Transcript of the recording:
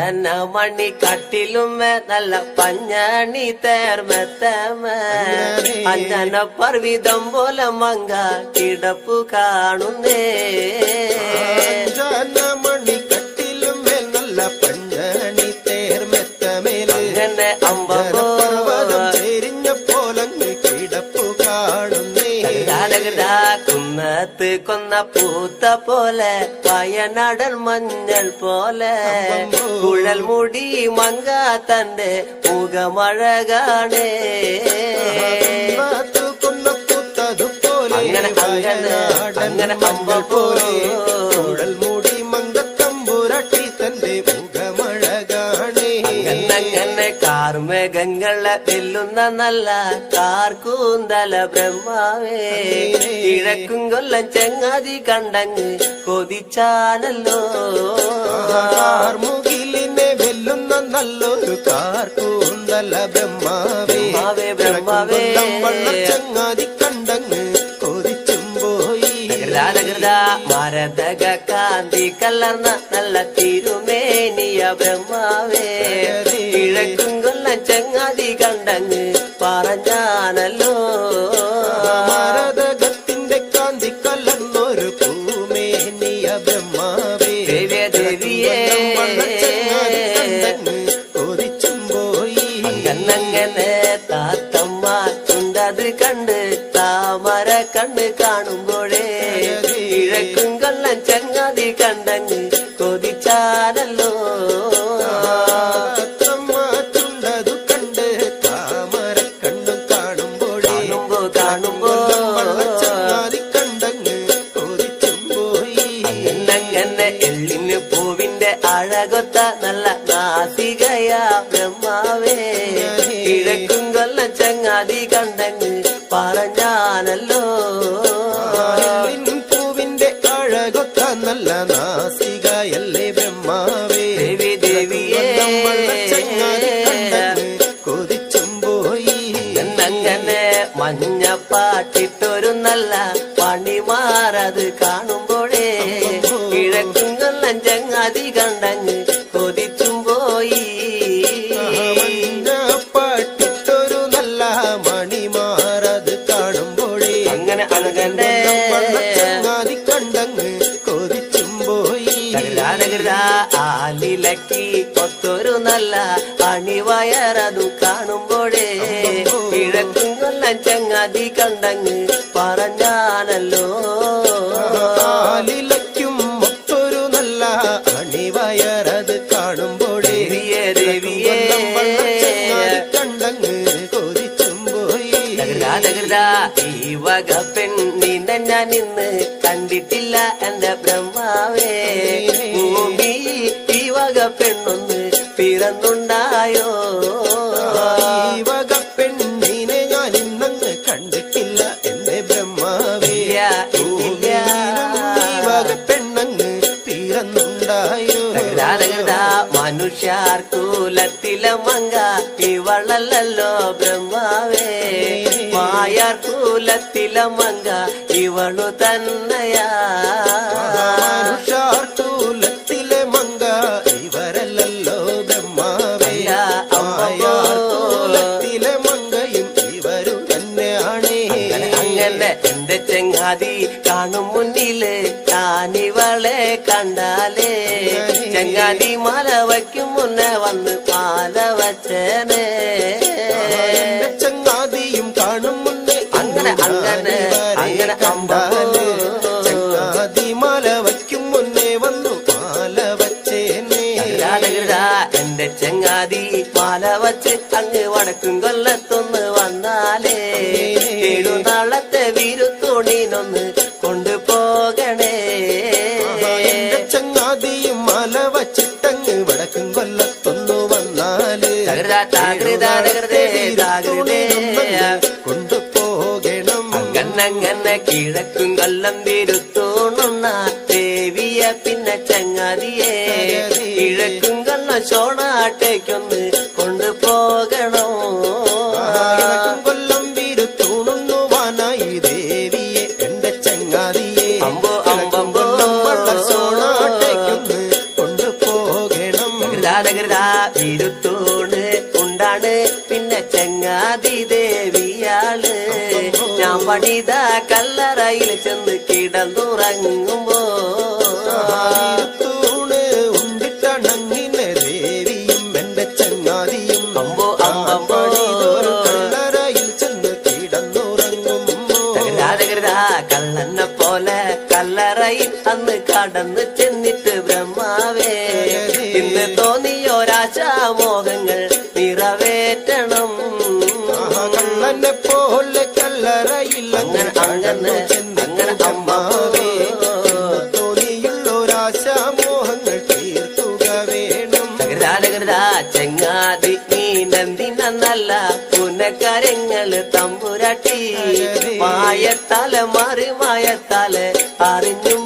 மணி கட்டிலும் நல்ல பஞ்சாணி தேர் மெத்தம அஞ்சன பர்விதம் போல மங்கா கிடப்பு காணுந்தே. மணி கட்டிலும் நல்ல பஞ்சாணி தேர் மெத்தமேலே அம்போ தெரிஞ்ச போலங்கு கிடப்பு காணுந்தே. കുന്നത്ത് കൊന്ന പൂത്ത പോലെ വയനാടൻ മഞ്ഞൾ പോലെ കുഴൽ മുടി മങ്ക തന്റെ മുഖമഴകാണ് അങ്ങനെ, അങ്ങനെ, അങ്ങനെ അമ്പോ. പോലെ കാർമേഘങ്ങളെ വെല്ലുന്ന നല്ല കാർക്കൂന്തല ബ്രഹ്മാവേ. കിഴക്കും കൊല്ലം ചെങ്ങാതി കണ്ടങ്ങ് കൊതിച്ചാനല്ലോ കാർമുകിലിനെ വെല്ലുന്ന നല്ലൊരു കാർക്കൂന്തല ബ്രഹ്മാവേ. ബ്രഹ്മാവേ, ചെങ്ങാതി പോയി ലാലകൃത മരതക കാന്തി കലർന്ന നല്ല തിരുമേനിയ ബ്രഹ്മാവേ. കിഴക്കും കൊല്ല ചങ്ങാതി കണ്ടങ്ങ് പറഞ്ഞാനല്ലോ ഭാരതകത്തിന്റെ കാന്തി കലർന്നൊരു പൂമേനിയ ബ്രഹ്മാവേ. ദേവിയേ, ദേവിയേ. പോയി. കണ്ണങ്ങനെ താത്തമ്മ ചുണ്ടത് കണ്ട് താമര കണ്ണ് കാണുമ്പോഴേ കണ്ടങ്ങ് കൊതിച്ചാലല്ലോ. ചുണ്ടതു കണ്ട് താമര കണ്ണും കാണുമ്പോഴേ കാണുമ്പോ കണ്ടങ്ങ് കൊതിച്ചും പോയി അങ്ങനെ എള്ളിന് പൂവിന്റെ അഴകൊത്ത നല്ല നാസികയാ ബ്രഹ്മാവേ. കിഴക്കും കൊല്ലം ചങ്ങാതി കണ്ടങ്ങ് കൊതിച്ചും പോയി എന്നങ്ങനെ മഞ്ഞപ്പാട്ടിട്ടൊരു നല്ല പണിമാറത് കാണുമ്പോഴേ. കിഴക്കുന്ന നഞ്ചങ്ങാതി ചങ്ങാതി കണ്ടങ്ങ് കൊതിച്ചും പോയി. പാട്ടിട്ടൊരു നല്ല മണിമാറത് കാണുമ്പോഴേ. അങ്ങനെ അങ്ങനെ തകരാനകൃത ആലിലക്കി ഒത്തൊരു നല്ല അണിവയറതു കാണുമ്പോഴേ. കിഴക്കും കൊല്ലം ചങ്ങാതി കണ്ടങ്ങ് പറഞ്ഞാനല്ലോ ആലിലയ്ക്കും മൊത്തൊരു നല്ല അണിവയറത് കാണുമ്പോഴേ. ചങ്ങാതി കണ്ടങ്ങ് കൊതിച്ചും പോയി. തകരാനകൃത ഈ വക പെണ്ണിനെ ഞാൻ ഇന്ന് കണ്ടിട്ടില്ല എന്റെ ബ്രഹ്മാവേ. മനുഷ്യാർക്കൂലത്തിലെ മങ്ക ഇവളല്ലോ ബ്രഹ്മാവേ. മങ്ക ഇവളു തന്നെയാ. മങ്ക ഇവരല്ലല്ലോ ബ്രഹ്മാവേ. അമ്മോ. ആയാർത്തൂലത്തിലെ മങ്കയും ഇവരു തന്നെയാണേ. അങ്ങനെ എന്റെ ചെങ്ങാതി കാണും മുന്നിലെ താനിവളെ കണ്ടാലേ. ചെങ്ങാതി മലവയ്ക്കും മുന്നേ വന്ന് പാല വച്ചേനേ. ചങ്ങാതിയും കാണും മുന്നേ അങ്ങനെ, അങ്ങനെ, അങ്ങനെ അമ്പോ. ചങ്ങാതി മാല വയ്ക്കും മുന്നേ വന്നു പാല വച്ചേനേ. എന്റെ ചെങ്ങാതി മാല വച്ച് അങ്ങ് വടക്കും കൊല്ലത്തൊന്ന് വന്നാലേ. ഏഴു നാളത്തെ വിരുത്തോണിനൊന്ന് കൊണ്ടുപോകണേ. വന്നാൽ തകൃതാ, താകൃതാ, തകൃതേ, താകൃതേ. കൊണ്ടുപോകണം കണ്ണങ്ങനെ കിഴക്കും കൊല്ലം വിരുത്തോണുന്ന ദേവിയ പിന്നെ ചങ്ങാതിയെ കിഴക്കും കൊല്ലം ചോണാട്ടേക്കൊന്ന് കൊണ്ടുപോകണോ വടക്കും കൊല്ലം വിരുത്തൂണുവാനായി ദേവിയെ എന്റെ ചങ്ങാതിയെ അമ്പോ, അമ്പമ്പോ. കൊല്ലം വള്ളസോണാട്ടേക്കൊന്ന് കൊണ്ടുപോകണം ാ തകൃതാ ഇരുത്തോണ് ഞാൻ പണിത കല്ലറയിൽ ചെന്ന് കിടന്നുറങ്ങുമ്പോ. തൂണ് ഉണ്ടിട്ടണങ്ങിനെ ദേവിയും എന്റെ ചങ്ങാതിയും. അമ്പോ അമ്പോ കല്ലറയിൽ ചെന്ന് കിടന്നുറങ്ങുമ്പോ. കള്ളനെ പോലെ കല്ലറയിൽ അന്ന് കടന്നു ചെന്നിട്ട് ബ്രഹ്മാവേ. ഇന്ന് തോന്നിയോരാശാമോഹങ്ങൾ നിറവേറ്റണം. കണ്ണനെ പോലെ അങ്ങനെ അങ്ങനെ അമ്മാവേ തോന്നിയുള്ളൊരാശാമോഹങ്ങൾ വേണം ചെങ്ങാതി നീ നന്ദിനല്ല പുനക്കരങ്ങൾ തമ്പുരാട്ടി. മായത്താൽ മറി മായത്താൽ അറിഞ്ഞും